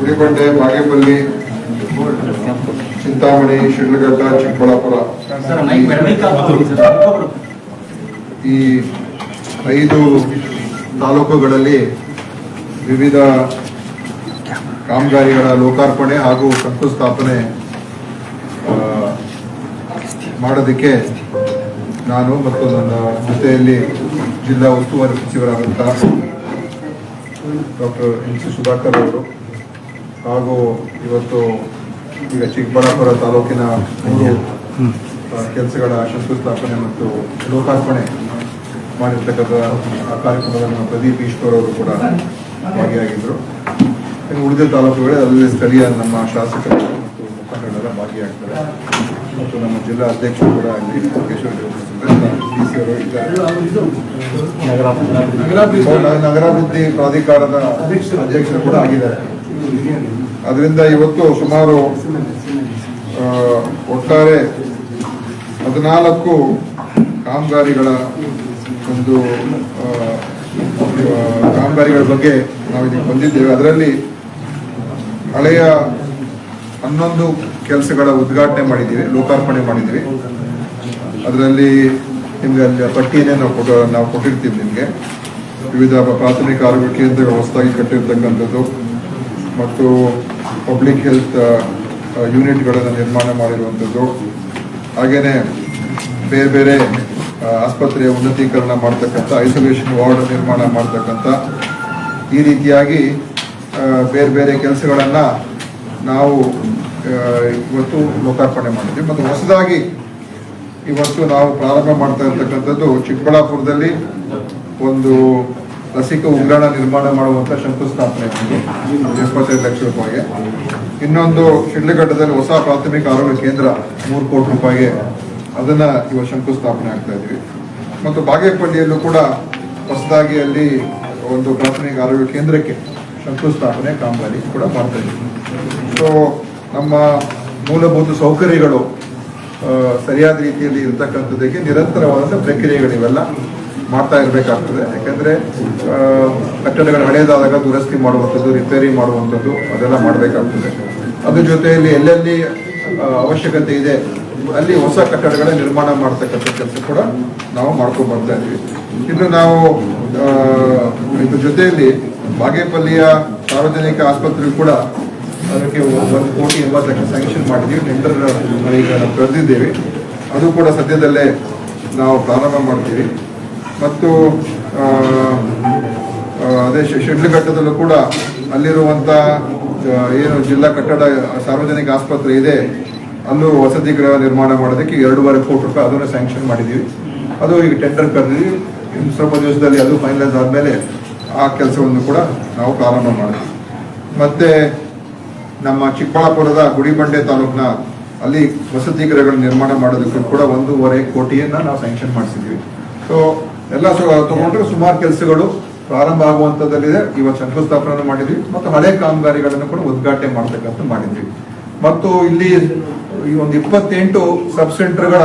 ಗುಡಿಬಂಡೆ, ಬಾಗೇಪಲ್ಲಿ, ಚಿಂತಾಮಣಿ, ಶಿಡ್ಲಘಟ್ಟ, ಚಿಕ್ಕಬಳ್ಳಾಪುರ. ಈ ಐದು ತಾಲೂಕುಗಳಲ್ಲಿ ವಿವಿಧ ಕಾಮಗಾರಿಗಳ ಲೋಕಾರ್ಪಣೆ ಹಾಗೂ ಶಂಕುಸ್ಥಾಪನೆ ಮಾಡೋದಕ್ಕೆ ನಾನು ಮತ್ತು ನನ್ನ ಜೊತೆಯಲ್ಲಿ ಜಿಲ್ಲಾ ಉಸ್ತುವಾರಿ ಸಚಿವರಾದಂಥ ಡಾಕ್ಟರ್ ಎನ್ ಸಿ ಸುಧಾಕರ್ ಅವರು ಹಾಗೂ ಇವತ್ತು ಈಗ ಚಿಕ್ಕಬಳ್ಳಾಪುರ ತಾಲೂಕಿನ ಮೂರು ಕೆಲಸಗಳ ಶಂಕುಸ್ಥಾಪನೆ ಮತ್ತು ಲೋಕಾರ್ಪಣೆ ಮಾಡಿರ್ತಕ್ಕಂಥ ಆ ಕಾರ್ಯಕ್ರಮವನ್ನು ನಮ್ಮ ಪ್ರದೀಪ್ ಈಶ್ವರ್ ಅವರು ಕೂಡ ಭಾಗಿಯಾಗಿದ್ದರು. ಇನ್ನು ಉಳಿದ ತಾಲೂಕುಗಳೇ ಅಲ್ಲಿ ಸ್ಥಳೀಯ ನಮ್ಮ ಶಾಸಕರು ಮತ್ತು ಮುಖಂಡರೆಲ್ಲ ಭಾಗಿಯಾಗ್ತಾರೆ. ಮತ್ತು ನಮ್ಮ ಜಿಲ್ಲಾ ಅಧ್ಯಕ್ಷರು ಕೂಡ ಅಲ್ಲಿ ನಗರಾಭಿವೃದ್ಧಿ ಪ್ರಾಧಿಕಾರದ ಅಧ್ಯಕ್ಷರು ಕೂಡ ಆಗಿದ್ದಾರೆ. ಅದರಿಂದ ಇವತ್ತು ಸುಮಾರು ಒಟ್ಟಾರೆ ಹದಿನಾಲ್ಕು ಕಾಮಗಾರಿಗಳ ಒಂದು ಕಾಮಗಾರಿಗಳ ಬಗ್ಗೆ ನಾವು ಇಲ್ಲಿ ಬಂದಿದ್ದೇವೆ. ಅದರಲ್ಲಿ ಹಳೆಯ ಹನ್ನೊಂದು ಕೆಲಸಗಳ ಉದ್ಘಾಟನೆ ಮಾಡಿದ್ದೀವಿ, ಲೋಕಾರ್ಪಣೆ ಮಾಡಿದ್ದೀವಿ. ಅದರಲ್ಲಿ ನಿಮಗೆ ಅಲ್ಲಿ ಪಟ್ಟಿಯನ್ನೇ ನಾವು ಕೊಟ್ಟು, ನಾವು ಕೊಟ್ಟಿರ್ತೀವಿ ನಿಮಗೆ. ವಿವಿಧ ಪ್ರಾಥಮಿಕ ಆರೋಗ್ಯ ಕೇಂದ್ರಗಳು ಹೊಸದಾಗಿ ಕಟ್ಟಿರ್ತಕ್ಕಂಥದ್ದು. ಮತ್ತು ಪಬ್ಲಿಕ್ ಹೆಲ್ತ್ ಯೂನಿಟ್ಗಳನ್ನು ನಿರ್ಮಾಣ ಮಾಡಿರುವಂಥದ್ದು. ಹಾಗೆಯೇ ಬೇರೆ ಬೇರೆ ಆಸ್ಪತ್ರೆಯ ಉನ್ನತೀಕರಣ ಮಾಡ್ತಕ್ಕಂಥ ಐಸೋಲೇಷನ್ ವಾರ್ಡ್ ನಿರ್ಮಾಣ ಮಾಡ್ತಕ್ಕಂಥ ಈ ರೀತಿಯಾಗಿ ಬೇರೆ ಬೇರೆ ಕೆಲಸಗಳನ್ನು ನಾವು ಇವತ್ತು ಲೋಕಾರ್ಪಣೆ ಮಾಡಿದ್ವಿ. ಮತ್ತು ಹೊಸದಾಗಿ ಇವತ್ತು ನಾವು ಪ್ರಾರಂಭ ಮಾಡ್ತಾ ಇರ್ತಕ್ಕಂಥದ್ದು ಚಿಕ್ಕಬಳ್ಳಾಪುರದಲ್ಲಿ ಒಂದು ಲಸಿಕಾ ಉಗ್ರಾಣ ನಿರ್ಮಾಣ ಮಾಡುವಂತ ಶಂಕುಸ್ಥಾಪನೆ ಇಪ್ಪತ್ತೈದು ಲಕ್ಷ ರೂಪಾಯಿಗೆ. ಇನ್ನೊಂದು ಶಿಡ್ಲಘಟ್ಟದಲ್ಲಿ ಹೊಸ ಪ್ರಾಥಮಿಕ ಆರೋಗ್ಯ ಕೇಂದ್ರ ಮೂರು ಕೋಟಿ ರೂಪಾಯಿಗೆ ಅದನ್ನ ಇವಾಗ ಶಂಕುಸ್ಥಾಪನೆ ಆಗ್ತಾ ಇದ್ವಿ ಮತ್ತು ಬಾಗೇಪಲ್ಲಿಯಲ್ಲೂ ಕೂಡ ಹೊಸದಾಗಿ ಅಲ್ಲಿ ಒಂದು ಪ್ರಾಥಮಿಕ ಆರೋಗ್ಯ ಕೇಂದ್ರಕ್ಕೆ ಶಂಕುಸ್ಥಾಪನೆ, ಕಾಮಗಾರಿ ಕೂಡ ಮಾಡ್ತಾ ಇದ್ವಿ ಸೊ ನಮ್ಮ ಮೂಲಭೂತ ಸೌಕರ್ಯಗಳು ಸರಿಯಾದ ರೀತಿಯಲ್ಲಿ ಇರತಕ್ಕಂಥದ್ದಕ್ಕೆ ನಿರಂತರವಾದಂಥ ಪ್ರಕ್ರಿಯೆಗಳಿವೆಲ್ಲ. ಮಾಡ್ತಾ ಇರಬೇಕಾಗ್ತದೆ. ಯಾಕಂದ್ರೆ ಕಟ್ಟಡಗಳು ಹಳೆಯದಾದಾಗ ದುರಸ್ತಿ ಮಾಡುವಂಥದ್ದು ರಿಪೇರಿ ಮಾಡುವಂಥದ್ದು, ಅದೆಲ್ಲ ಮಾಡಬೇಕಾಗ್ತದೆ. ಅದ್ರ ಜೊತೆಯಲ್ಲಿ ಎಲ್ಲೆಲ್ಲಿ ಅವಶ್ಯಕತೆ ಇದೆ, ಅಲ್ಲಿ ಹೊಸ ಕಟ್ಟಡಗಳ ನಿರ್ಮಾಣ ಮಾಡ್ತಕ್ಕಂಥ ಕೆಲಸ ಕೂಡ ನಾವು ಮಾಡ್ಕೊಂಡು ಬರ್ತಾ ಇದ್ವಿ. ಇನ್ನು ನಾವು ಇದ್ರ ಜೊತೆಯಲ್ಲಿ ಬಾಗೇಪಲ್ಲಿಯ ಸಾರ್ವಜನಿಕ ಆಸ್ಪತ್ರೆಗೂ ಕೂಡ ಅದಕ್ಕೆ ಒಂದು ಕೋಟಿ ಎಂಬತ್ತು ಲಕ್ಷ ಸ್ಯಾಂಕ್ಷನ್ ಮಾಡಿದ್ದೀವಿ ಟೆಂಡರ್ ಈಗ ಕರೆದಿದ್ದೇವೆ ಅದು ಕೂಡ ಸದ್ಯದಲ್ಲೇ ನಾವು ಪ್ರಾರಂಭ ಮಾಡ್ತೀವಿ. ಮತ್ತು ಅದೇ ಶೆಡ್ಲ್ ಶಿಡ್ಲಘಟ್ಟದಲ್ಲೂ ಕೂಡ ಅಲ್ಲಿರುವಂಥ ಏನು ಜಿಲ್ಲಾ ಕಟ್ಟಡ, ಸಾರ್ವಜನಿಕ ಆಸ್ಪತ್ರೆ ಇದೆ, ಅಲ್ಲೂ ವಸತಿ ಗೃಹ ನಿರ್ಮಾಣ ಮಾಡೋದಕ್ಕೆ ಎರಡೂವರೆ ಕೋಟಿ ರೂಪಾಯಿ ಅದನ್ನು ಸ್ಯಾಂಕ್ಷನ್ ಮಾಡಿದ್ದೀವಿ. ಅದು ಈಗ ಟೆಂಡರ್ ಕರೆದಿದ್ದೀವಿ. ಇನ್ನು ಸ್ವಲ್ಪ ದಿವಸದಲ್ಲಿ ಅದು ಫೈನಲೈಸ್ ಆದಮೇಲೆ ಆ ಕೆಲಸವನ್ನು ಕೂಡ ನಾವು ಪ್ರಾರಂಭ ಮಾಡಿದ್ವಿ ಮತ್ತು ನಮ್ಮ ಚಿಕ್ಕಬಳ್ಳಾಪುರದ ಗುಡಿಬಂಡೆ ತಾಲೂಕಿನ ಅಲ್ಲಿ ವಸತಿ ಗೃಹಗಳ ನಿರ್ಮಾಣ ಮಾಡೋದಕ್ಕೂ ಕೂಡ ಒಂದೂವರೆ ಕೋಟಿಯನ್ನು ನಾವು ಸ್ಯಾಂಕ್ಷನ್ ಮಾಡಿಸಿದ್ದೀವಿ. ಸೊ ಎಲ್ಲ ತಗೊಂಡ್ರೆ ಸುಮಾರು ಕೆಲಸಗಳು ಪ್ರಾರಂಭ ಆಗುವಂಥದ್ದಲ್ಲಿದೆ ಇವತ್ತು ಶಂಕುಸ್ಥಾಪನೆ ಮಾಡಿದ್ವಿ. ಮತ್ತು ಹಳೆ ಕಾಮಗಾರಿಗಳನ್ನು ಕೂಡ ಉದ್ಘಾಟನೆ ಮಾಡ್ತಕ್ಕಂಥ ಮಾಡಿದ್ವಿ. ಮತ್ತು ಇಲ್ಲಿ ಈ ಒಂದು ಇಪ್ಪತ್ತೆಂಟು ಸಬ್ ಸೆಂಟರ್ಗಳ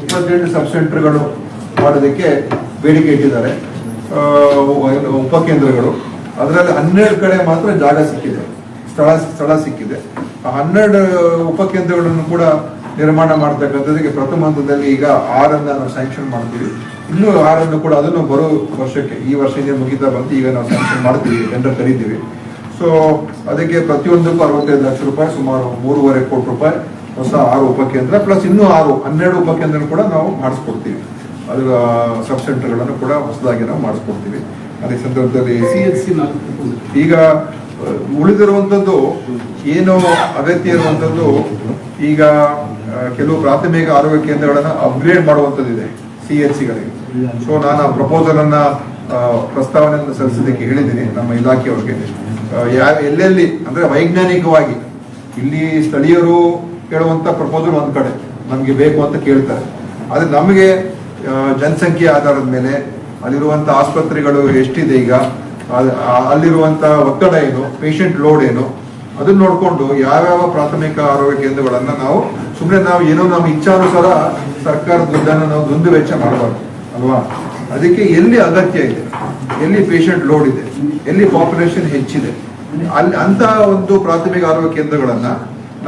ಇಪ್ಪತ್ತೆಂಟು ಸಬ್ ಸೆಂಟರ್ಗಳು ಮಾಡೋದಕ್ಕೆ ಬೇಡಿಕೆ ಇಟ್ಟಿದ್ದಾರೆ. ಉಪಕೇಂದ್ರಗಳು. ಅದರಲ್ಲಿ ಹನ್ನೆರಡು ಕಡೆ ಮಾತ್ರ ಜಾಗ ಸಿಕ್ಕಿದೆ. ಸ್ಥಳ ಸ್ಥಳ ಸಿಕ್ಕಿದೆ. ಆ ಹನ್ನೆರಡು ಉಪಕೇಂದ್ರಗಳನ್ನು ಕೂಡ ನಿರ್ಮಾಣ ಮಾಡ್ತಕ್ಕಂಥದ್ದಕ್ಕೆ ಪ್ರಥಮ ಹಂತದಲ್ಲಿ ಈಗ ಆರನ್ನ ನಾವು ಸ್ಯಾಂಕ್ಷನ್ ಮಾಡ್ತೀವಿ. ಇನ್ನೂ ಆರನ್ನು ಕೂಡ ಅದನ್ನು ಬರೋ ವರ್ಷಕ್ಕೆ ಈ ವರ್ಷ ಇನ್ನೇ ಮುಗಿತಾ ಬಂತು ಈಗ ನಾವು ಸ್ಯಾಂಕ್ಷನ್ ಮಾಡ್ತೀವಿ ಟೆಂಡರ್ ಕರಿತೀವಿ. ಸೊ ಅದಕ್ಕೆ ಪ್ರತಿಯೊಂದಕ್ಕೂ ಅರವತ್ತೈದು ಲಕ್ಷ ರೂಪಾಯಿ ಸುಮಾರು ಮೂರುವರೆ ಕೋಟಿ ರೂಪಾಯಿ ಹೊಸ ಆರು ಉಪಕೇಂದ್ರ ಪ್ಲಸ್ ಇನ್ನೂ ಆರು ಹನ್ನೆರಡು ಉಪಕೇಂದ್ರ ಕೂಡ ನಾವು ಮಾಡಿಸ್ಕೊಡ್ತೀವಿ. ಅದರ ಸಬ್ ಸೆಂಟರ್ಗಳನ್ನು ಕೂಡ ಹೊಸದಾಗಿ ನಾವು ಮಾಡಿಸ್ಕೊಡ್ತೀವಿ. ಅದೇ ಸಂದರ್ಭದಲ್ಲಿ ಈಗ ಉಳಿದಿರುವಂಥದ್ದು ಏನು ಅಗತ್ಯ ಇರುವಂಥದ್ದು ಈಗ ಕೆಲವು ಪ್ರಾಥಮಿಕ ಆರೋಗ್ಯ ಕೇಂದ್ರಗಳನ್ನು ಅಪ್ಗ್ರೇಡ್ ಮಾಡುವಂಥದ್ದಿದೆ. ಸಿ ಎಚ್ ಸಿಗಳಿಗೆ ಸೊ ನಾನು ಆ ಅನ್ನ ಪ್ರಸ್ತಾವನೆಯನ್ನು ಸಲ್ಲಿಸೋದಕ್ಕೆ ಹೇಳಿದ್ದೀನಿ. ನಮ್ಮ ಇಲಾಖೆಯವ್ರಿಗೆ. ಯಾವ ಎಲ್ಲೆಲ್ಲಿ, ಅಂದ್ರೆ ವೈಜ್ಞಾನಿಕವಾಗಿ, ಇಲ್ಲಿ ಸ್ಥಳೀಯರು ಕೇಳುವಂತ ಪ್ರಪೋಸಲ್ ಒಂದ್ ಕಡೆ, ನಮ್ಗೆ ಬೇಕು ಅಂತ ಕೇಳ್ತಾರೆ. ಆದ್ರೆ ನಮಗೆ ಜನಸಂಖ್ಯೆ ಆಧಾರದ ಮೇಲೆ ಅಲ್ಲಿರುವಂತ ಆಸ್ಪತ್ರೆಗಳು ಎಷ್ಟಿದೆ ಈಗ? ಅಲ್ಲಿರುವಂತ ಒತ್ತಡ ಏನು? ಪೇಷಂಟ್ ಲೋಡ್ ಏನು? ಅದನ್ನ ನೋಡಿಕೊಂಡು ಯಾವ್ಯಾವ ಪ್ರಾಥಮಿಕ ಆರೋಗ್ಯ ಕೇಂದ್ರಗಳನ್ನ ನಾವು ಸುಮ್ಮನೆ ನಾವು ಏನೋ ನಮ್ಮ ಇಚ್ಛಾನುಸಾರ ಸರ್ಕಾರದ ದುಡ್ಡನ್ನು ನಾವು ದುಂದು ವೆಚ್ಚ ಮಾಡಬಾರ್ದು, ಅಲ್ವಾ? ಅದಕ್ಕೆ ಎಲ್ಲಿ ಅಗತ್ಯ ಇದೆ, ಎಲ್ಲಿ ಪೇಷಂಟ್ ಲೋಡ್ ಇದೆ, ಎಲ್ಲಿ ಪಾಪ್ಯುಲೇಷನ್ ಹೆಚ್ಚಿದೆ ಅಲ್ಲಿ ಅಂತ ಒಂದು ಪ್ರಾಥಮಿಕ ಆರೋಗ್ಯ ಕೇಂದ್ರಗಳನ್ನ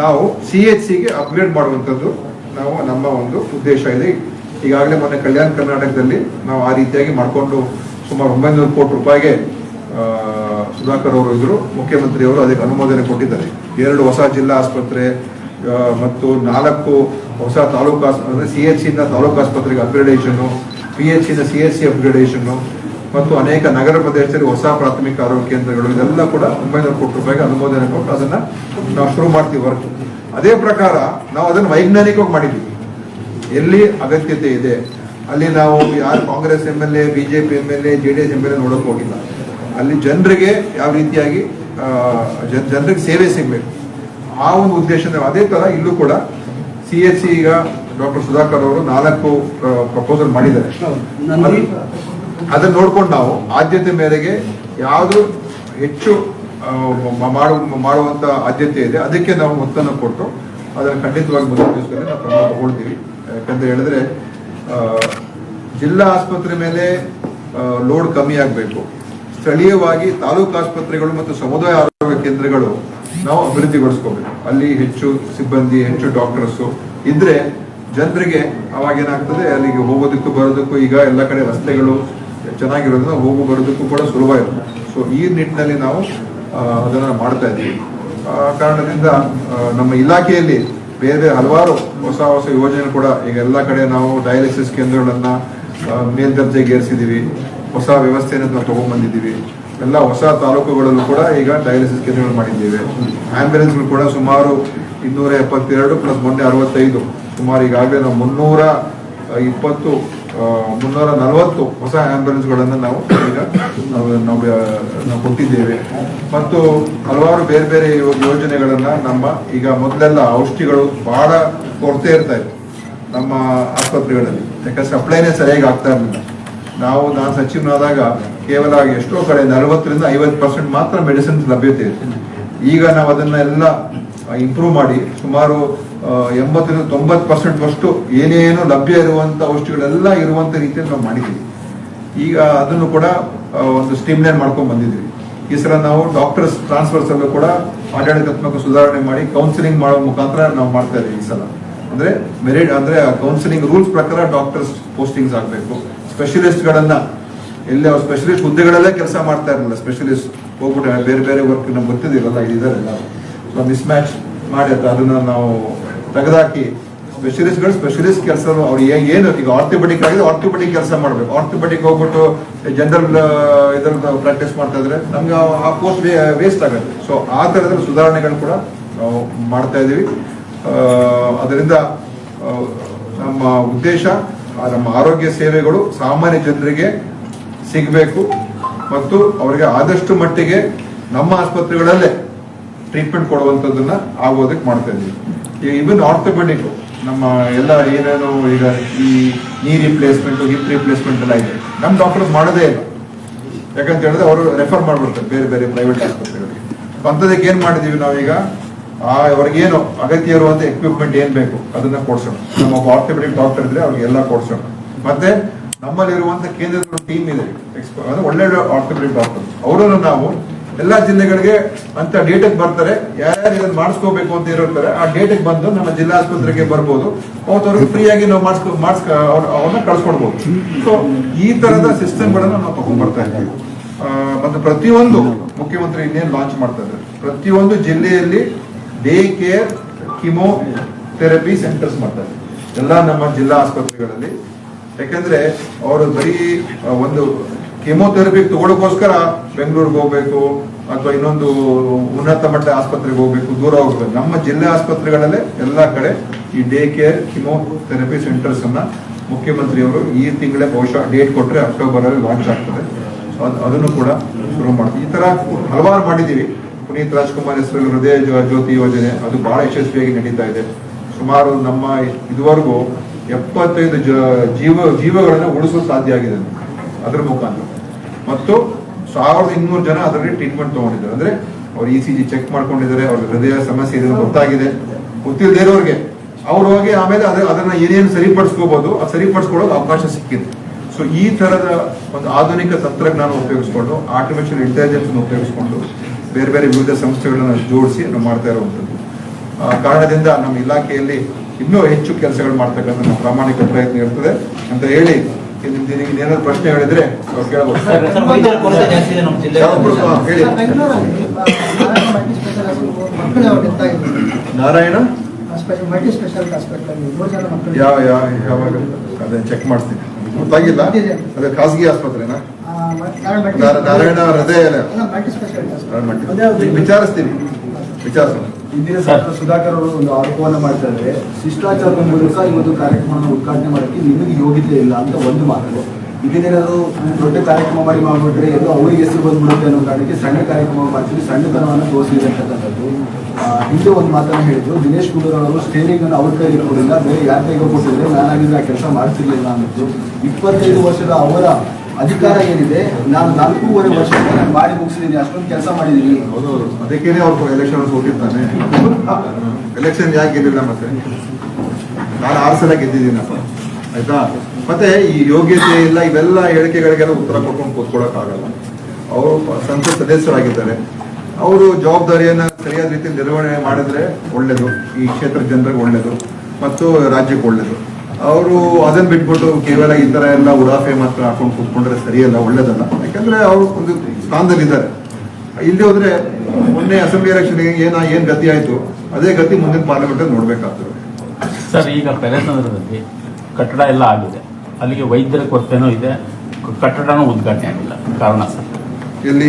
ನಾವು ಸಿ ಎಚ್ ಸಿಗೆ ಅಪ್ಗ್ರೇಡ್ ಮಾಡುವಂಥದ್ದು ನಾವು ನಮ್ಮ ಒಂದು ಉದ್ದೇಶ ಇದೆ. ಈಗಾಗಲೇ ಮೊನ್ನೆ ಕಲ್ಯಾಣ ಕರ್ನಾಟಕದಲ್ಲಿ ನಾವು ಆ ರೀತಿಯಾಗಿ ಮಾಡಿಕೊಂಡು ಸುಮಾರು ಒಂಬೈನೂರು ಕೋಟಿ ರೂಪಾಯಿಗೆ ಸುಧಾಕರ್ ಅವರು ಮುಖ್ಯಮಂತ್ರಿ ಅವರು ಅದಕ್ಕೆ ಅನುಮೋದನೆ ಕೊಟ್ಟಿದ್ದಾರೆ. ಎರಡು ಹೊಸ ಜಿಲ್ಲಾ ಆಸ್ಪತ್ರೆ ಮತ್ತು ನಾಲ್ಕು ಹೊಸ ತಾಲೂಕು ಆಸ್ಪತ್ರೆ ಸಿ ಎಚ್ ಸಿಯಿಂದ ತಾಲೂಕು ಆಸ್ಪತ್ರೆಗೆ ಅಪ್ಗ್ರೇಡೇಷನ್ನು ಪಿ ಎಚ್ ಸಿಯಿಂದ ಸಿ ಎಚ್ ಸಿ ಅಪ್ಗ್ರೇಡೇಷನ್ನು ಮತ್ತು ಅನೇಕ ನಗರ ಪ್ರದೇಶದಲ್ಲಿ ಹೊಸ ಪ್ರಾಥಮಿಕ ಆರೋಗ್ಯ ಕೇಂದ್ರಗಳು, ಇದೆಲ್ಲ ಕೂಡ ಒಂಬೈನೂರು ಕೋಟಿ ರೂಪಾಯಿಗೆ ಅನುಮೋದನೆ ಕೊಟ್ಟು ಅದನ್ನು ನಾವು ಶುರು ಮಾಡ್ತೀವಿ ವರ್ಕ್ ಅದೇ ಪ್ರಕಾರ ನಾವು ಅದನ್ನು ವೈಜ್ಞಾನಿಕವಾಗಿ ಮಾಡಿದ್ವಿ. ಎಲ್ಲಿ ಅಗತ್ಯತೆ ಇದೆ? ಅಲ್ಲಿ ನಾವು ಯಾರು Congress M L A, B J P M L A, J D S M L A ನೋಡೋಕೆ ಹೋಗಿಲ್ಲ. ಅಲ್ಲಿ ಜನರಿಗೆ ಯಾವ ರೀತಿಯಾಗಿ ಜನರಿಗೆ ಸೇವೆ ಸಿಗಬೇಕು. ಆ ಒಂದು ಉದ್ದೇಶದ ಅದೇ ತರ ಇಲ್ಲೂ ಕೂಡ ಸಿ ಎಸ್ ಸಿ ಈಗ ಡಾಕ್ಟರ್ ಸುಧಾಕರ್ ಅವರು ನಾಲ್ಕು ಪ್ರಪೋಸಲ್ ಮಾಡಿದ್ದಾರೆ. ಅದು- ಅದನ್ನ ನೋಡ್ಕೊಂಡು ನಾವು ಆದ್ಯತೆ ಮೇರೆಗೆ ಯಾವುದು ಹೆಚ್ಚು ಮಾಡುವಂತ ಆದ್ಯತೆ ಇದೆ ಅದಕ್ಕೆ ನಾವು ಮೊತ್ತವನ್ನು ಕೊಟ್ಟು ಅದನ್ನು ಖಂಡಿತವಾಗಿ ದಿವಸದಲ್ಲಿ ನಾವು ಕ್ರಮ ತಗೊಳ್ತೀವಿ. ಯಾಕಂತ ಹೇಳಿದ್ರೆ ಜಿಲ್ಲಾ ಆಸ್ಪತ್ರೆ ಮೇಲೆ ಲೋಡ್ ಕಮ್ಮಿ ಆಗಬೇಕು. ಸ್ಥಳೀಯವಾಗಿ ತಾಲೂಕು ಆಸ್ಪತ್ರೆಗಳು ಮತ್ತು ಸಮುದಾಯ ಆರೋಗ್ಯ ಕೇಂದ್ರಗಳು ನಾವು ಅಭಿವೃದ್ಧಿಗೊಳಿಸ್ಕೋಬೇಕು. ಅಲ್ಲಿ ಹೆಚ್ಚು ಸಿಬ್ಬಂದಿ, ಹೆಚ್ಚು ಡಾಕ್ಟರ್ಸು ಇದ್ರೆ ಜನರಿಗೆ ಅವಾಗ ಏನಾಗ್ತದೆ, ಅಲ್ಲಿಗೆ ಹೋಗೋದಕ್ಕೂ ಬರೋದಕ್ಕೂ ಈಗ ಎಲ್ಲ ಕಡೆ ರಸ್ತೆಗಳು ಚೆನ್ನಾಗಿರೋದ್ರಿಂದ ಹೋಗು ಬರೋದಕ್ಕೂ ಕೂಡ ಸುಲಭ ಇರುತ್ತೆ. ಸೊ ಈ ನಿಟ್ಟಿನಲ್ಲಿ ನಾವು ಅದನ್ನು ಮಾಡ್ತಾ ಇದ್ದೀವಿ. ಆ, ಕಾರಣದಿಂದ ನಮ್ಮ ಇಲಾಖೆಯಲ್ಲಿ ಬೇರೆ ಹಲವಾರು ಹೊಸ ಹೊಸ ಯೋಜನೆ ಕೂಡ ಈಗ ಎಲ್ಲ ಕಡೆ ನಾವು ಡಯಾಲಿಸಿಸ್ ಕೇಂದ್ರಗಳನ್ನು ಮೇಲ್ದರ್ಜೆಗೆ ಮೇಲ್ದರ್ಜೆಗೇರಿಸಿದೀವಿ ಹೊಸ ವ್ಯವಸ್ಥೆಯನ್ನು ನಾವು ತಗೊಂಡ್ಬಂದಿದ್ದೀವಿ. ಎಲ್ಲ ಹೊಸ ತಾಲೂಕುಗಳಲ್ಲೂ ಕೂಡ ಈಗ ಡಯಾಲಿಸಿಸ್ ಕೇಂದ್ರಗಳು ಮಾಡಿದ್ದೇವೆ. ಆಂಬ್ಯುಲೆನ್ಸ್ಗಳು ಕೂಡ ಸುಮಾರು ಇನ್ನೂರ ಎಪ್ಪತ್ತೆರಡು ಪ್ಲಸ್ ಮೊನ್ನೆ ಅರವತ್ತೈದು. ಸುಮಾರು ಈಗಾಗಲೇ ನಾವು ಮುನ್ನೂರ ಇಪ್ಪತ್ತು ಮುನ್ನೂರ ನಲವತ್ತು ಹೊಸ ಆಂಬ್ಯುಲೆನ್ಸ್ಗಳನ್ನು ನಾವು ಈಗ ನಾವು ನಾವು ನಾವು ಕೊಟ್ಟಿದ್ದೇವೆ. ಮತ್ತು ಹಲವಾರು ಬೇರೆ ಬೇರೆ ಯೋಜನೆಗಳನ್ನು ನಮ್ಮ ಈಗ ಮೊದಲೆಲ್ಲ ಔಷಧಿಗಳು ಬಹಳ ಕೊರತೆ ಇರ್ತಾ ಇತ್ತು ನಮ್ಮ ಆಸ್ಪತ್ರೆಗಳಲ್ಲಿ. ಯಾಕಂದ್ರೆ ಸಪ್ಲೈನೇ ಸರಿಯಾಗಿ ಆಗ್ತಾ ಇರಲಿಲ್ಲ. ನಾವು ನಾನು ಸಚಿವನಾದಾಗ ಕೇವಲ ಎಷ್ಟೋ ಕಡೆ ನಲವತ್ತರಿಂದ ಐವತ್ತು ಪರ್ಸೆಂಟ್ ಮಾತ್ರ ಮೆಡಿಸಿನ್ಸ್ ಲಭ್ಯತೆ ಇದೆ. ಈಗ ನಾವು ಅದನ್ನೆಲ್ಲ ಇಂಪ್ರೂವ್ ಮಾಡಿ ಸುಮಾರು ಎಂಬತ್ತರಿಂದ ತೊಂಬತ್ತು ಪರ್ಸೆಂಟ್ ಅಷ್ಟು ಏನೇನು ಲಭ್ಯ ಇರುವಂತ ಔಷಧಿಗಳೆಲ್ಲ ಇರುವಂತ ರೀತಿಯಲ್ಲಿ ನಾವು ಮಾಡಿದ್ದೀವಿ. ಈಗ ಅದನ್ನು ಕೂಡ ಒಂದು ಸ್ಟಿಮ್ಲೈನ್ ಮಾಡ್ಕೊಂಡು ಬಂದಿದ್ವಿ ಈ ಸಲ ನಾವು ಡಾಕ್ಟರ್ಸ್ ಟ್ರಾನ್ಸ್ಫರ್ಸ್ ಅಲ್ಲೂ ಕೂಡ ಆಡಳಿತಾತ್ಮಕ ಸುಧಾರಣೆ ಮಾಡಿ ಕೌನ್ಸಿಲಿಂಗ್ ಮಾಡೋ ಮುಖಾಂತರ ನಾವು ಮಾಡ್ತಾ ಇದ್ದೀವಿ ಈ ಸಲ. ಅಂದ್ರೆ ಮೆರಿಟ್ ಅಂದ್ರೆ ಕೌನ್ಸಿಲಿಂಗ್ ರೂಲ್ಸ್ ಪ್ರಕಾರ ಡಾಕ್ಟರ್ಸ್ ಪೋಸ್ಟಿಂಗ್ಸ್ ಆಗಬೇಕು. ಸ್ಪೆಷಲಿಸ್ಟ್ಗಳನ್ನ ಇಲ್ಲಿ ಅವ್ರು ಸ್ಪೆಷಲಿಸ್ಟ್ ಹುದ್ದೆಗಳಲ್ಲೇ ಕೆಲಸ ಮಾಡ್ತಾ ಇರಲಿಲ್ಲ. ಸ್ಪೆಷಲಿಸ್ಟ್ ಹೋಗ್ಬಿಟ್ಟು ಬೇರೆ ಬೇರೆ ವರ್ಕ್ ನಮ್ಗೆ ಗೊತ್ತಿದಿರಲ್ಲ ಇದ್ದಾರೆ ಎಲ್ಲ ಸೊ ಮಿಸ್ ಮ್ಯಾಚ್ ಮಾಡಿ ಅದು ಅದನ್ನ ನಾವು ತೆಗೆದಾಕಿ ಸ್ಪೆಷಲಿಸ್ಟ್ಗಳು ಸ್ಪೆಷಲಿಸ್ಟ್ ಕೆಲಸ ಅವ್ರು ಏನು ಈಗ ಆರ್ಥೋಪೆಟಿಕ್ ಆಗಿದೆ ಆರ್ಥೋಪೆಟಿಕ್ ಕೆಲಸ ಮಾಡಬೇಕು. ಆರ್ಥೋಪೆಟಿಕ್ ಹೋಗ್ಬಿಟ್ಟು ಜನರಲ್ ಇದ್ರದ್ದು ಪ್ರಾಕ್ಟೀಸ್ ಮಾಡ್ತಾ ಇದ್ರೆ ನಮ್ಗೆ ಆ- ಪೋಸ್ಟ್ ವೇಸ್ಟ್ ಆಗುತ್ತೆ. ಸೊ ಆ ಥರದ ಸುಧಾರಣೆಗಳು ಕೂಡ ನಾವು ಮಾಡ್ತಾ ಇದ್ದೀವಿ ಅದರಿಂದ ನಮ್ಮ ಉದ್ದೇಶ ನಮ್ಮ ಆರೋಗ್ಯ ಸೇವೆಗಳು ಸಾಮಾನ್ಯ ಜನರಿಗೆ ಸಿಗಬೇಕು ಮತ್ತು ಅವರಿಗೆ ಆದಷ್ಟು ಮಟ್ಟಿಗೆ ನಮ್ಮ ಆಸ್ಪತ್ರೆಗಳಲ್ಲೇ ಟ್ರೀಟ್ಮೆಂಟ್ ಕೊಡುವಂಥದ್ದನ್ನ ಆಗೋದಕ್ಕೆ ಮಾಡ್ತಾ ಇದ್ದೀವಿ. ಇವನ್ ಆರ್ಥೋಪೆಡಿಕ್ ನಮ್ಮ ಎಲ್ಲ ಏನೇನು ಈಗ ಈ ನೀ ರಿಪ್ಲೇಸ್ಮೆಂಟ್ ಹಿಪ್ ರಿಪ್ಲೇಸ್ಮೆಂಟ್ ಎಲ್ಲ ಇದೆ. ನಮ್ಮ ಡಾಕ್ಟರ್ಸ್ ಮಾಡೋದೇ ಇಲ್ಲ. ಯಾಕಂತ ಹೇಳಿದ್ರೆ ಅವರು ರೆಫರ್ ಮಾಡ್ಬಿಡ್ತಾರೆ ಬೇರೆ ಬೇರೆ ಪ್ರೈವೇಟ್ ಆಸ್ಪತ್ರೆಗಳಿಗೆ. ಅಂಥದಕ್ಕೆ ಏನ್ ಮಾಡಿದೀವಿ ನಾವೀಗ? ಆ ಅವ್ರಿಗೇನು ಅಗತ್ಯ ಇರುವಂತ ಎಕ್ವಿಪ್ಮೆಂಟ್ ಏನ್ ಬೇಕು ಅದನ್ನ ಕೊಡ್ಸೋಣ. ನಮ್ಮ ಆರ್ಥೋಪೆಟಿಕ್ ಆರ್ಥೋಪೆಡಿಕ್ ಡಾಕ್ಟರ್ ಇದ್ರೆ ಅವ್ರಿಗೆಲ್ಲ ಕೊಡ್ಸೋಣ. ಮತ್ತೆ ನಮ್ಮಲ್ಲಿರುವಂತ ಕೇಂದ್ರದ ಟೀಮ್ ಇದೆ. ಅಂದ್ರೆ ಒಳ್ಳೆ ಆರ್ಥೋಪೆಡಿಕ್ ಡಾಕ್ಟರ್ ಅವರನ್ನು ನಾವು ಎಲ್ಲಾ ಜಿಲ್ಲೆಗಳಿಗೆ ಅಂತ ಡೇಟಕ್ಕೆ ಬರ್ತಾರೆ. ಯಾರ್ಯಾರು ಇದನ್ನ ಮಾಡಿಸ್ಕೋಬೇಕು ಅಂತ ಇರ್ತಾರೆ ಆ ಡೇಟಿಗೆ ಬಂದು ನಮ್ಮ ಜಿಲ್ಲಾ ಆಸ್ಪತ್ರೆಗೆ ಬರ್ಬೋದು. ಅವತ್ತು ಅವ್ರಿಗೆ ಫ್ರೀಯಾಗಿ ನಾವು ಮಾಡಿಸ್ಕೊ ಮಾಡಿಸ್ಕ ಅವ್ರನ್ನ ಕಳ್ಸ್ಕೊಡ್ಬೋದು. ಸೊ ಈ ತರದ ಸಿಸ್ಟಮ್ಗಳನ್ನ ನಾವು ತಗೊಂಡ್ ಬರ್ತಾ ಇದ್ದೀವಿ. ಆ, ಮತ್ತೆ ಪ್ರತಿಯೊಂದು ಮುಖ್ಯಮಂತ್ರಿ ಇನ್ನೇನು ಲಾಂಚ್ ಮಾಡ್ತಾ ಇದ್ದಾರೆ. ಪ್ರತಿಯೊಂದು ಜಿಲ್ಲೆಯಲ್ಲಿ day care chemotherapy centres ಮಾಡ್ತಾರೆ. ಎಲ್ಲ ನಮ್ಮ ಜಿಲ್ಲಾ ಆಸ್ಪತ್ರೆಗಳಲ್ಲಿ. ಯಾಕಂದ್ರೆ ಅವರು ಬರೀ ಒಂದು ಕೆಮೊಥೆರಪಿ ತಗೊಳ್ಳೋಕೋಸ್ಕರ ಬೆಂಗಳೂರಿಗೆ ಹೋಗ್ಬೇಕು, ಅಥವಾ ಇನ್ನೊಂದು ಉನ್ನತ ಮಟ್ಟ ಆಸ್ಪತ್ರೆಗೆ ಹೋಗ್ಬೇಕು, ದೂರ ಹೋಗ್ಬೇಕು. ನಮ್ಮ ಜಿಲ್ಲಾ ಆಸ್ಪತ್ರೆಗಳಲ್ಲೇ ಎಲ್ಲ ಕಡೆ ಈ ಡೇ ಕೇರ್ ಕಿಮೋಥೆರಪಿ ಸೆಂಟರ್ಸ್ ಅನ್ನ ಮುಖ್ಯಮಂತ್ರಿಯವರು ಈ ತಿಂಗಳೇ ಬಹುಶಃ ಡೇಟ್ ಕೊಟ್ಟರೆ ಅಕ್ಟೋಬರ್ ಅಲ್ಲಿ ಲಾಂಚ್ ಆಗ್ತದೆ. ಅದನ್ನು ಕೂಡ ಶುರು ಮಾಡ್ತೀವಿ. ಈ ತರ ಹಲವಾರು ಮಾಡಿದ್ದೀವಿ. ಪುನೀತ್ ರಾಜ್ಕುಮಾರ್ ಹೆಸರಲ್ಲಿ ಹೃದಯ ಜ್ಯೋ- ಜ್ಯೋತಿ ಯೋಜನೆ ಅದು ಬಹಳ ಯಶಸ್ವಿಯಾಗಿ ನಡೀತಾ ಇದೆ. ಸುಮಾರು ನಮ್ಮ ಇದುವರೆಗೂ ಎಪ್ಪತ್ತೈದು ಜೀವ, ಜೀವಗಳನ್ನು ಉಳಿಸಲು ಸಾಧ್ಯ ಆಗಿದೆ ಅದರ ಮುಖಾಂತರ. ಮತ್ತು ಸಾವಿರದ ಇನ್ನೂರು ಜನ ಅದರಲ್ಲಿ ಟ್ರೀಟ್ಮೆಂಟ್ ತಗೊಂಡಿದ್ದಾರೆ. ಅಂದ್ರೆ ಅವ್ರು ಇ ಸಿ ಜಿ ಚೆಕ್ ಮಾಡ್ಕೊಂಡಿದ್ದಾರೆ ಅವ್ರ ಹೃದಯ ಸಮಸ್ಯೆ ಇದೆ ಗೊತ್ತಾಗಿದೆ. ಗೊತ್ತಿಲ್ಲದೆ ಇರೋರಿಗೆ ಅವ್ರು ಹೋಗಿ ಆಮೇಲೆ ಅದ್ರ ಅದನ್ನ ಏನೇನು ಸರಿಪಡಿಸ್ಕೋಬಹುದು ಅದು ಸರಿಪಡಿಸ್ಕೊಳ್ಳೋದು ಅವಕಾಶ ಸಿಕ್ಕಿದೆ. ಸೊ ಈ ತರದ ಒಂದು ಆಧುನಿಕ ತಂತ್ರಜ್ಞಾನ ಉಪಯೋಗಿಸ್ಕೊಂಡು ಆರ್ಟಿಫಿಷಿಯಲ್ ಇಂಟೆಲಿಜೆನ್ಸ್ ಉಪಯೋಗಿಸ್ಕೊಂಡು ಬೇರೆ ಬೇರೆ ವಿವಿಧ ಸಂಸ್ಥೆಗಳನ್ನು ಜೋಡಿಸಿ ನಾವು ಮಾಡ್ತಾ ಇರುವಂಥದ್ದು. ಆ ಕಾರಣದಿಂದ ನಮ್ಮ ಇಲಾಖೆಯಲ್ಲಿ ಇನ್ನೂ ಹೆಚ್ಚು ಕೆಲಸಗಳು ಮಾಡ್ತಕ್ಕಂಥ ನಮ್ಮ ಪ್ರಾಮಾಣಿಕ ಪ್ರಯತ್ನ ಇರ್ತದೆ ಅಂತ ಹೇಳಿ ಏನಾದ್ರು ಪ್ರಶ್ನೆ ಹೇಳಿದ್ರೆ ನಾರಾಯಣ ಯಾವ ಯಾವ ಯಾವಾಗ? ಅದನ್ನ ಚೆಕ್ ಮಾಡ್ತೀನಿ. ಗೊತ್ತಾಗಿಲ್ಲ. ಅದೇ ಖಾಸಗಿ ಆಸ್ಪತ್ರೆನಾ? ನಾರಾಯಣ ಹೃದಯ. ವಿಚಾರಿಸ್ತೀವಿ ವಿಚಾರಿಸೋಣ ಇಂದಿನ ಶಾಸಕ ಸುಧಾಕರ್ ಅವರು ಒಂದು ಆರೋಪವನ್ನು ಮಾಡ್ತಾ ಇದ್ದಾರೆ. ಶಿಷ್ಟಾಚಾರದ ಮೂಲಕ ಈ ಒಂದು ಕಾರ್ಯಕ್ರಮವನ್ನು ಉದ್ಘಾಟನೆ ಮಾಡೋಕ್ಕೆ ನಿಮಗೆ ಯೋಗ್ಯತೆ ಇಲ್ಲ ಅಂತ ಒಂದು ಮಾತು. ಇದನ್ನೇನಾದ್ರು ದೊಡ್ಡ ಕಾರ್ಯಕ್ರಮ ಮಾಡಿ ಮಾಡಿಬಿಟ್ರೆ ಎಲ್ಲೋ ಅವರಿಗೆ ಹೆಸರು ಬಂದ್ಬಿಡುತ್ತೆ ಅನ್ನೋ ಕಾರಣಕ್ಕೆ ಸಣ್ಣ ಕಾರ್ಯಕ್ರಮ ಮಾಡ್ತೀವಿ ಸಣ್ಣತನವನ್ನು ತೋರಿಸಿದೆ ಅಂತಕ್ಕಂಥದ್ದು ಹಿಂದೆ ಒಂದು ಮಾತನ್ನು ಹೇಳಿದ್ರು ದಿನೇಶ್ ಗುಂಡೂರಾವ್ ಅವರು ಸ್ಟೇರಿಂಗ್ ಅನ್ನು ಅವ್ರ ಕೈಗೆ ಕೊಡಿಲ್ಲ ಬೇರೆ ಯಾರ ಕೈಗೆ ಕೊಟ್ಟಿದ್ರೆ ನಾನಾಗಿದ್ರೆ ಆ ಕೆಲಸ ಮಾಡ್ತಿರ್ಲಿಲ್ಲ ಅನ್ನೋದು ಇಪ್ಪತ್ತೈದು ವರ್ಷದ ಅವರ ಅಧಿಕಾರ ಏನಿದೆ ನಾನು ನಾಲ್ಕೂವರೆ ವರ್ಷ ನಾನು ಮಾಡಿ ಮುಗಿಸಿದ್ದೀನಿ ಅಷ್ಟೊಂದು ಕೆಲಸ ಮಾಡಿದ್ದೀನಿ. ಹೌದೌದು. ಅದಕ್ಕೇನೆ ಅವ್ರು ಎಲೆಕ್ಷನ್ ಹೋಗಿರ್ತಾನೆ ಎಲೆಕ್ಷನ್ ಯಾಕೆ ಗೆದ್ದಿಲ್ಲ ಮತ್ತೆ? ನಾನು ಆರು ಸಲ ಗೆದ್ದಿದ್ದೀನಪ್ಪ. ಆಯ್ತಾ? ಮತ್ತೆ ಈ ಯೋಗ್ಯತೆ ಇಲ್ಲ, ಇವೆಲ್ಲ ಹೇಳಿಕೆಗಳಿಗೆಲ್ಲ ಉತ್ತರ ಕೊಟ್ಕೊಂಡು ಕೂತ್ಕೊಳ್ಳೋಕ್ಕಾಗಲ್ಲ. ಅವರು ಸಂಸತ್ ಸದಸ್ಯರಾಗಿದ್ದಾರೆ. ಅವರು ಜವಾಬ್ದಾರಿಯನ್ನ ಸರಿಯಾದ ರೀತಿ ನಿರ್ವಹಣೆ ಮಾಡಿದ್ರೆ ಒಳ್ಳೇದು. ಈ ಕ್ಷೇತ್ರ ಜನರಿಗೆ ಒಳ್ಳೇದು. ಮತ್ತು ರಾಜ್ಯಕ್ಕೆ ಒಳ್ಳೇದು. ಅವರು ಅದನ್ನ ಬಿಟ್ಬಿಟ್ಟು ಕೇವಲ ಈ ತರ ಎಲ್ಲ ಉಡಾಫೆ ಮಾತ್ರ ಹಾಕೊಂಡು ಕೂತ್ಕೊಂಡ್ರೆ ಸರಿಯಲ್ಲ, ಒಳ್ಳೇದಲ್ಲ. ಯಾಕಂದ್ರೆ ಅವರು ಒಂದು ಸ್ಥಾನದಲ್ಲಿದ್ದಾರೆ. ಇಲ್ಲಿ ಹೋದ್ರೆ ಮೊನ್ನೆ ಅಸೆಂಬ್ಲಿ ಎಲೆಕ್ಷನ್ ಏನ, ಏನ್ ಗತಿ ಆಯ್ತು, ಅದೇ ಗತಿ ಮುಂದಿನ ಪಾರ್ಲಿಮೆಂಟ್ ನೋಡ್ಬೇಕಾಗ್ತದೆ. ಸರ್, ಈಗ ಕಟ್ಟಡ ಎಲ್ಲ ಆಗಿದೆ. ಅಲ್ಲಿಗೆ ವೈದ್ಯರ ಕೊರತೆನೂ ಇದೆ. ಕಟ್ಟಡನೂ ಉದ್ಘಾಟನೆ ಆಗಿಲ್ಲ. ಕಾರಣ ಸರ್. ಎಲ್ಲಿ?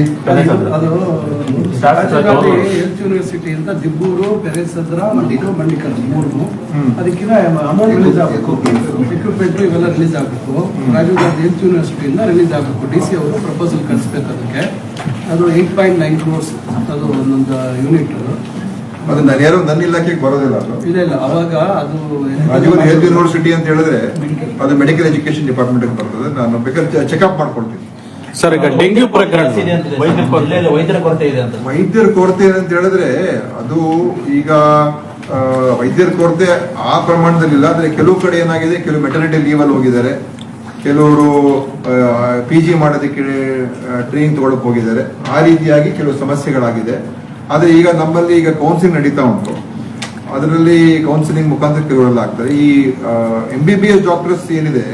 ಹೆಲ್ತ್ ಯೂನಿವರ್ಸಿಟಿ ಅಂತ ದಿಬ್ಬೂರು ಪೆರೇಸದ್ರ ಮತ್ತು ಮಂಡಿಕಲ್ ಮೂರು. ಅದಕ್ಕಿಂತ ಅಮೌಂಟ್ ರಿಲೀಸ್ ಆಗಬೇಕು. ಎಕ್ವಿಪ್ಮೆಂಟ್ ಇವೆಲ್ಲ ರಿಲೀಸ್ ಆಗಬೇಕು. ರಾಜೀವ್ ಗಾಂಧಿ ಹೆಲ್ತ್ ಯೂನಿವರ್ಸಿಟಿಯಿಂದ ರಿಲೀಸ್ ಆಗಬೇಕು. ಡಿ ಸಿ ಅವರು ಪ್ರಪೋಸಲ್ ಕಳಿಸ್ಬೇಕು ಅದಕ್ಕೆ. ಅದು ಏಯ್ಟ್ ಪಾಯಿಂಟ್ ನೈನ್ ಕ್ರೋರ್ಸ್ ಅದು ಒಂದೊಂದು ಯೂನಿಟ್ ಅದು ನಾನು ಯಾರು ನನ್ನ ಇಲಾಖೆಗೆ ಬರೋದಿಲ್ಲ ಇಲ್ಲ ಇಲ್ಲ ಅವಾಗ ಅದು ರಾಜೀವ್ ಹೆಲ್ತ್ ಯೂನಿವರ್ಸಿಟಿ ಅಂತ ಹೇಳಿದ್ರೆ ಅದು ಮೆಡಿಕಲ್ ಎಜುಕೇಶನ್ ಡಿಪಾರ್ಟ್ಮೆಂಟ್ ಬರ್ತದೆ. ನಾನು ಬೇಕಾದ್ರೆ ಚೆಕ್ಅಪ್ ಮಾಡ್ಕೊಳ್ತೀನಿ. ಸರ್ ಈಗ ಡೆಂಗ್ಯೂ ಪ್ರಕರಣ. ವೈದ್ಯರ ಕೊರತೆ. ಇದೆ ಅಂತ. ವೈದ್ಯರ ಕೊರತೆ ಏನಂತ ಹೇಳಿದ್ರೆ ಅದು ಈಗ ಆ, ವೈದ್ಯರ ಕೊರತೆ ಆ ಪ್ರಮಾಣದಲ್ಲಿ ಇಲ್ಲ. ಆದ್ರೆ ಕೆಲವು ಕಡೆ ಏನಾಗಿದೆ ಕೆಲವು ಮೆಟರ್ನಿಟಿ ಲೀವ್ ಅಲ್ಲಿ ಹೋಗಿದ್ದಾರೆ. ಕೆಲವರು ಪಿ ಜಿ ಮಾಡೋದಕ್ಕೆ ಟ್ರೈನಿಂಗ್ ತಗೊಳಕ್ ಹೋಗಿದ್ದಾರೆ. ಆ ರೀತಿಯಾಗಿ ಕೆಲವು ಸಮಸ್ಯೆಗಳಾಗಿದೆ. ಆದ್ರೆ ಈಗ ನಮ್ಮಲ್ಲಿ ಈಗ ಕೌನ್ಸಿಲಿಂಗ್ ನಡೀತಾ ಉಂಟು. ಅದರಲ್ಲಿ ಕೌನ್ಸಿಲಿಂಗ್ ಮುಖಾಂತರ ಕೆಲವರೆಲ್ಲ ಆಗ್ತಾರೆ ಈ M B B S doctors ಏನಿದೆ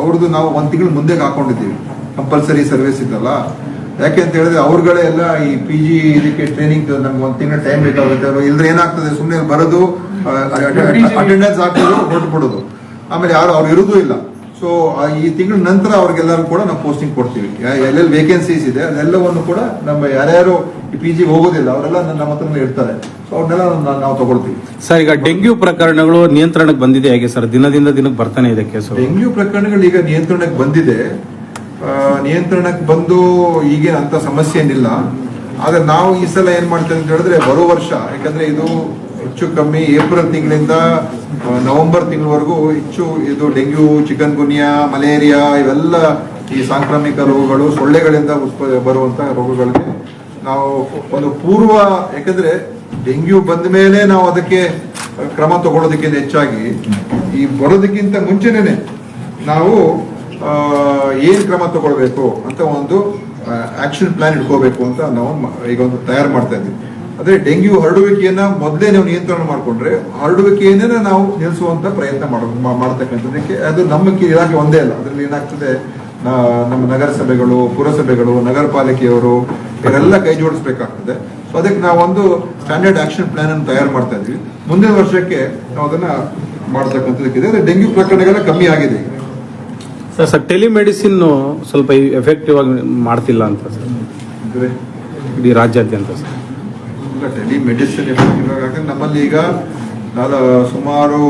ಅವ್ರದ್ದು ನಾವು ಒಂದ್ ತಿಂಗಳು ಮುಂದೆ ಹಾಕೊಂಡಿದ್ದೀವಿ. ಕಂಪಲ್ಸರಿ ಸರ್ವಿಸ್ ಇದ್ದಲ್ಲ ಯಾಕೆ ಅಂತ ಹೇಳಿದ್ರೆ ಅವ್ರುಗಳೇ ಎಲ್ಲ ಈ ಪಿ ಜಿ ಇದಕ್ಕೆ ಟ್ರೈನಿಂಗ್ ನಮ್ಗೆ ಒಂದ್ ತಿಂಗಳ ಟೈಮ್ ಬೇಕಾಗುತ್ತೆ ಇಲ್ಲ ಇಲ್ದ್ರೆ ಏನಾಗ್ತದೆ ಸುಮ್ಮನೆ ಬರೋದು ಅಟೆಂಡೆನ್ಸ್ ಹಾಕೋದು ಹೊರಟು ಬಿಡೋದು. ಆಮೇಲೆ ಯಾರು ಅವ್ರು ಇರೋದು ಇಲ್ಲ. ಸೊ ಈ ತಿಂಗಳ ನಂತರ ಅವ್ರಿಗೆಲ್ಲರೂ ಕೂಡ ನಾವು ಪೋಸ್ಟಿಂಗ್ ಕೊಡ್ತೀವಿ. ಎಲ್ಲೆಲ್ಲಿ ವೇಕೆನ್ಸೀಸ್ ಇದೆ ಅದೆಲ್ಲವನ್ನು ಕೂಡ ನಮ್ಮ ಯಾರ್ಯಾರು ಪಿ ಜಿ ಹೋಗೋದಿಲ್ಲ ಅವರೆಲ್ಲ ನಮ್ಮ ಹತ್ರನೇ ಇರ್ತಾರೆ. ಸೊ ಅವ್ರನ್ನೆಲ್ಲ ನಾವು- ನಾವು ತಗೊಳ್ತೀವಿ. ಸರ್ ಈಗ ಡೆಂಗ್ಯೂ ಪ್ರಕರಣಗಳು ನಿಯಂತ್ರಣಕ್ಕೆ ಬಂದಿದೆ ಹೇಗೆ ಸರ್? ದಿನದಿಂದ ದಿನಕ್ಕೆ ಬರ್ತಾನೆ ಇದೆ ಕೇಸು. ಡೆಂಗ್ಯೂ ಪ್ರಕರಣಗಳು ಈಗ ನಿಯಂತ್ರಣಕ್ಕೆ ಬಂದಿದೆ. ನಿಯಂತ್ರಣಕ್ಕೆ ಬಂದು ಈಗ ಅಂತ ಸಮಸ್ಯೆ ಏನಿಲ್ಲ ಆದ್ರೆ ನಾವು ಈ ಸಲ ಏನ್ ಮಾಡ್ತೇವೆ ಅಂತ ಹೇಳಿದ್ರೆ ಬರೋ ವರ್ಷ ಯಾಕಂದ್ರೆ ಇದು ಹೆಚ್ಚು ಕಮ್ಮಿ ಏಪ್ರಿಲ್ ತಿಂಗಳಿಂದ ನವೆಂಬರ್ ತಿಂಗಳವರೆಗೂ ಹೆಚ್ಚು ಇದು ಡೆಂಗ್ಯೂ ಚಿಕನ್ ಗುನಿಯಾ ಮಲೇರಿಯಾ ಇವೆಲ್ಲ ಈ ಸಾಂಕ್ರಾಮಿಕ ರೋಗಗಳು ಸೊಳ್ಳೆಗಳಿಂದ ಉತ್ಪ, ಬರುವಂತ ರೋಗಗಳಿಗೆ ನಾವು ಒಂದು ಪೂರ್ವ, ಯಾಕಂದ್ರೆ ಡೆಂಗ್ಯೂ ಬಂದ ಮೇಲೆ ನಾವು ಅದಕ್ಕೆ ಕ್ರಮ ತಗೊಳ್ಳೋದಕ್ಕಿಂತ ಹೆಚ್ಚಾಗಿ ಈ ಬರೋದಕ್ಕಿಂತ ಮುಂಚೆನೇ ನಾವು ಏನು ಕ್ರಮ ತಗೊಳ್ಬೇಕು ಅಂತ ಒಂದು ಆಕ್ಷನ್ ಪ್ಲಾನ್ ಇಟ್ಕೋಬೇಕು ಅಂತ ನಾವು ಈಗ ಒಂದು ತಯಾರು ಮಾಡ್ತಾ ಇದ್ದೀವಿ. ಅದೇ ಡೆಂಗ್ಯೂ ಹರಡುವಿಕೆಯನ್ನ ಮೊದಲೇ ನಾವು ನಿಯಂತ್ರಣ ಮಾಡಿಕೊಂಡ್ರೆ ಹರಡುವಿಕೆಯನ್ನೇ ನಾವು ನಿಲ್ಲಿಸುವಂತ ಪ್ರಯತ್ನ ಮಾಡ್ತಕ್ಕಂಥದ್ದಕ್ಕೆ ಅದು ನಮ್ಮ ಇಲಾಖೆ ಒಂದೇ ಅಲ್ಲ. ಅದರಲ್ಲಿ ಏನಾಗ್ತದೆ ನಮ್ಮ ನಗರಸಭೆಗಳು ಪುರಸಭೆಗಳು ನಗರ ಪಾಲಿಕೆಯವರು ಇವರೆಲ್ಲ ಕೈ ಜೋಡಿಸ್ಬೇಕಾಗ್ತದೆ. ಸೊ ಅದಕ್ಕೆ ನಾವೊಂದು ಸ್ಟ್ಯಾಂಡರ್ಡ್ ಆಕ್ಷನ್ ಪ್ಲಾನ್ ಅನ್ನು ತಯಾರು ಮಾಡ್ತಾ ಇದ್ವಿ. ಮುಂದಿನ ವರ್ಷಕ್ಕೆ ನಾವು ಅದನ್ನ ಮಾಡ್ತಕ್ಕಂಥದ್ದಕ್ಕಿದೆ. ಅದೇ ಡೆಂಗ್ಯೂ ಪ್ರಕರಣಗಳ ಕಮ್ಮಿ ಆಗಿದೆ. ಸರ್ ಸರ್ ಟೆಲಿಮೆಡಿಸಿನ್ ಸ್ವಲ್ಪ ಎಫೆಕ್ಟಿವ್ ಆಗಿ ಮಾಡ್ತಿಲ್ಲ ಅಂತ ಸರ್. ಅಂದ್ರೆ ಇಡೀ ರಾಜ್ಯಾದ್ಯಂತ ಸರ್. ಟೆಲಿ ಮೆಡಿಸಿನ್ ಯಾಕಂದ್ರೆ ನಮ್ಮಲ್ಲಿ ಈಗ ಸುಮಾರು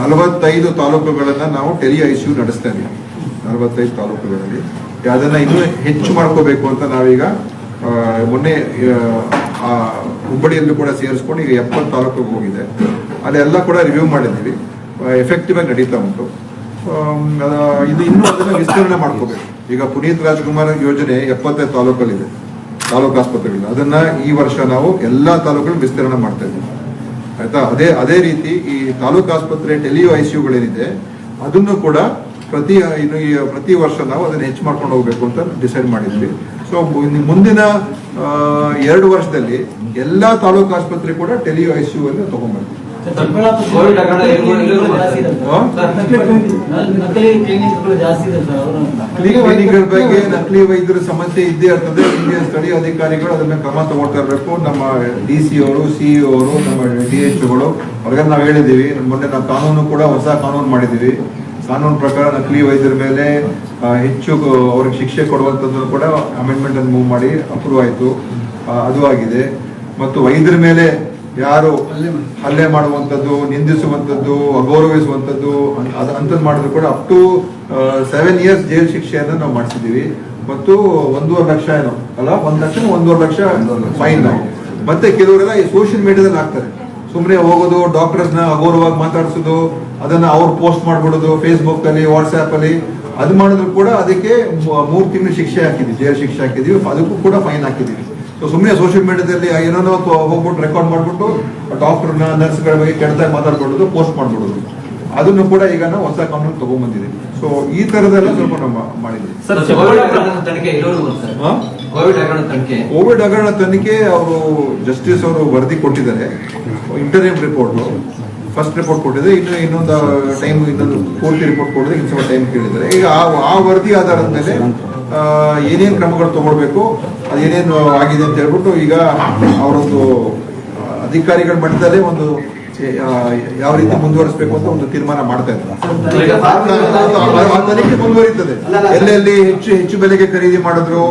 ನಲವತ್ತೈದು ತಾಲೂಕುಗಳನ್ನು ನಾವು ಟೆಲಿ ಐ ಸಿ ಯು ನಡೆಸ್ತಾ ಇದ್ದೀವಿ ನಲವತ್ತೈದು ತಾಲೂಕುಗಳಲ್ಲಿ. ಅದನ್ನು ಇನ್ನೂ ಹೆಚ್ಚು ಮಾಡ್ಕೋಬೇಕು ಅಂತ ನಾವೀಗ ಮೊನ್ನೆ ಹುಬ್ಬಳ್ಳಿಯಲ್ಲೂ ಕೂಡ ಸೇರಿಸ್ಕೊಂಡು ಈಗ ಎಪ್ಪತ್ತು ತಾಲೂಕಿಗೆ ಹೋಗಿದೆ. ಅಲ್ಲೆಲ್ಲ ಕೂಡ ರಿವ್ಯೂ ಮಾಡಿದ್ದೀವಿ. ಎಫೆಕ್ಟಿವ್ ಆಗಿ ನಡೀತಾ ಉಂಟು. ಇದು ಇನ್ನೂ ಅದನ್ನ ವಿಸ್ತರಣೆ ಮಾಡ್ಕೋಬೇಕು. ಈಗ ಪುನೀತ್ ರಾಜ್ಕುಮಾರ್ ಯೋಜನೆ ಎಪ್ಪತ್ತೈದು ತಾಲೂಕಲ್ಲಿದೆ. ತಾಲೂಕು ಆಸ್ಪತ್ರೆಗಳನ್ನ ಅದನ್ನ ಈ ವರ್ಷ ನಾವು ಎಲ್ಲಾ ತಾಲೂಕುಗಳು ವಿಸ್ತರಣೆ ಮಾಡ್ತಾ ಇದ್ದೀವಿ. ಆಯ್ತಾ? ಅದೇ ಅದೇ ರೀತಿ ಈ ತಾಲೂಕು ಆಸ್ಪತ್ರೆ, ಟೆಲಿಯು ಐ ಸಿ ಯುಗಳೇನಿದೆ ಅದನ್ನು ಕೂಡ ಪ್ರತಿ, ಇನ್ನು ಪ್ರತಿ ವರ್ಷ ನಾವು ಅದನ್ನ ಹೆಚ್ಚು ಮಾಡ್ಕೊಂಡು ಹೋಗ್ಬೇಕು ಅಂತ ಡಿಸೈಡ್ ಮಾಡಿದ್ವಿ. ಸೊ ಮುಂದಿನ ಎರಡು ವರ್ಷದಲ್ಲಿ ಎಲ್ಲಾ ತಾಲೂಕು ಆಸ್ಪತ್ರೆ ಕೂಡ ಟೆಲಿಯು ಐ ಸಿ ಯು ಅಲ್ಲಿ ತಗೊಂಡ್ಬರ್ತೀವಿ. ಬಗ್ಗೆ ನಕಲಿ ವೈದ್ಯರ ಸಮಸ್ಯೆ ಇದ್ದೇ ಇರ್ತದೆ. ಇಲ್ಲಿ ಸ್ಥಳೀಯ ಅಧಿಕಾರಿಗಳು ಅದನ್ನ ಕ್ರಮ ತಗೊಳ್ತಾ ಇರಬೇಕು. ನಮ್ಮ ಡಿ ಸಿ ಅವರು ಸಿಇಒ ಅವರು ನಮ್ಮ ಡಿ ಎಚ್ಗಳು ಅವ್ರಿಗೆ ನಾವು ಹೇಳಿದೀವಿ ಮೊನ್ನೆ ನಾವು ಕಾನೂನು ಕೂಡ ಹೊಸ ಕಾನೂನು ಮಾಡಿದೀವಿ ಕಾನೂನು ಪ್ರಕಾರ ನಕಲಿ ವೈದ್ಯರ ಮೇಲೆ ಹೆಚ್ಚು ಅವ್ರಿಗೆ ಶಿಕ್ಷೆ ಕೊಡುವಂಥದ್ದು ಕೂಡ ಅಮೆಂಡ್ಮೆಂಟ್ ಅನ್ನು ಮೂವ್ ಮಾಡಿ ಅಪ್ರೂವ್ ಆಯಿತು. ಅದು ಆಗಿದೆ. ಮತ್ತು ವೈದ್ಯರ ಮೇಲೆ ಯಾರು ಹಲ್ಲೆ ಮಾಡಿ. ಹಲ್ಲೆ ಮಾಡುವಂಥದ್ದು ನಿಂದಿಸುವಂಥದ್ದು ಅಗೌರವಿಸುವಂಥದ್ದು ಅಂಥದ್ದು ಮಾಡಿದ್ರು ಕೂಡ up to seven years jail ಶಿಕ್ಷೆಯನ್ನು ನಾವು ಮಾಡಿಸಿದ್ದೀವಿ ಮತ್ತು ಒಂದೂವರೆ ಲಕ್ಷ ಏನೋ ಅಲ್ಲ ಒಂದ್ ಲಕ್ಷ ಒಂದೂವರೆ ಲಕ್ಷ ಫೈನ್ ಮತ್ತೆ ಕೆಲವರೆಲ್ಲ ಈ ಸೋಷಿಯಲ್ ಮೀಡಿಯಾದಲ್ಲಿ ಹಾಕ್ತಾರೆ. ಸುಮ್ಮನೆ ಹೋಗೋದು ಡಾಕ್ಟರ್ಸ್ನ ಅಗೌರವಾಗಿ ಮಾತಾಡಿಸೋದು ಅದನ್ನ ಅವ್ರು ಪೋಸ್ಟ್ ಮಾಡ್ಬಿಡೋದು ಫೇಸ್ಬುಕ್ಕಲ್ಲಿ ಅಲ್ಲಿ ಅದು ಮಾಡಿದ್ರು ಕೂಡ ಅದಕ್ಕೆ ಮೂರು ತಿಂಗಳು ಶಿಕ್ಷೆ ಹಾಕಿದ್ವಿ ಜೈಲ್ ಶಿಕ್ಷೆ ಹಾಕಿದೀವಿ ಅದಕ್ಕೂ ಕೂಡ ಫೈನ್ ಹಾಕಿದ್ದೀವಿ ಸುಮ್ಮನೆ ಸೋಷಿಯಲ್ ಮೀಡಿಯಾದಲ್ಲಿ ಏನೋ ಹೋಗ್ಬಿಟ್ಟು ರೆಕಾರ್ಡ್ ಮಾಡ್ಬಿಟ್ಟು ಡಾಕ್ಟರ್ನ ನರ್ಸ್ಗಳ ಬಗ್ಗೆ ಕೆಟ್ಟದಾಗಿ ಮಾತಾಡ್ಬಿಡೋದು ಪೋಸ್ಟ್ ಮಾಡ್ಬಿಡೋದು. ಅದನ್ನು ಕೂಡ ಈಗ ನಾವು ಹೊಸ ಕಾನೂನು ತಗೊಂಡ್ಬಂದಿದೆ ಸೊ ಈ ತರದೆಲ್ಲ ಸ್ವಲ್ಪ ನಾವು ಮಾಡಿದ್ವಿ ಸರ್ ಕೋವಿಡ್ ಹಗರಣ ತನಿಖೆ ಅವರು ಜಸ್ಟಿಸ್ ಅವರು ವರದಿ ಕೊಟ್ಟಿದ್ದಾರೆ. ಇಂಟರ್ವ್ಯೂ ರಿಪೋರ್ಟ್ ಫಸ್ಟ್ ರಿಪೋರ್ಟ್ ಕೊಟ್ಟಿದೆ ಇನ್ನು ಇನ್ನೊಂದು ಟೈಮ್ ಇನ್ನೊಂದು ಪೂರ್ತಿ ರಿಪೋರ್ಟ್ ಕೊಟ್ಟಿದೆ ಇನ್ನು ಸ್ವಲ್ಪ ಟೈಮ್ ಕೇಳಿದ್ದಾರೆ. ಈಗ ಆ ಆ ವರದಿ ಆಧಾರದ ಮೇಲೆ ಏನೇನ್ ಕ್ರಮಗಳು ತಗೊಳ್ಬೇಕು ಅದೇನೇನು ಆಗಿದೆ ಅಂತ ಹೇಳ್ಬಿಟ್ಟು ಈಗ ಅವರೊಂದು ಅಧಿಕಾರಿಗಳ ಮಟ್ಟದಲ್ಲೇ ಒಂದು ಯಾವ ರೀತಿ ಮುಂದುವರಿಸಬೇಕು ಅಂತ ಒಂದು ತೀರ್ಮಾನ ಮಾಡ್ತಾ ಇದ್ದಾರೆ ಮುಂದುವರಿತದೆ ಎಲ್ಲೆಲ್ಲಿ ಹೆಚ್ಚು ಹೆಚ್ಚು ಬೆಲೆಗೆ ಖರೀದಿ ಮಾಡಿದ್ರು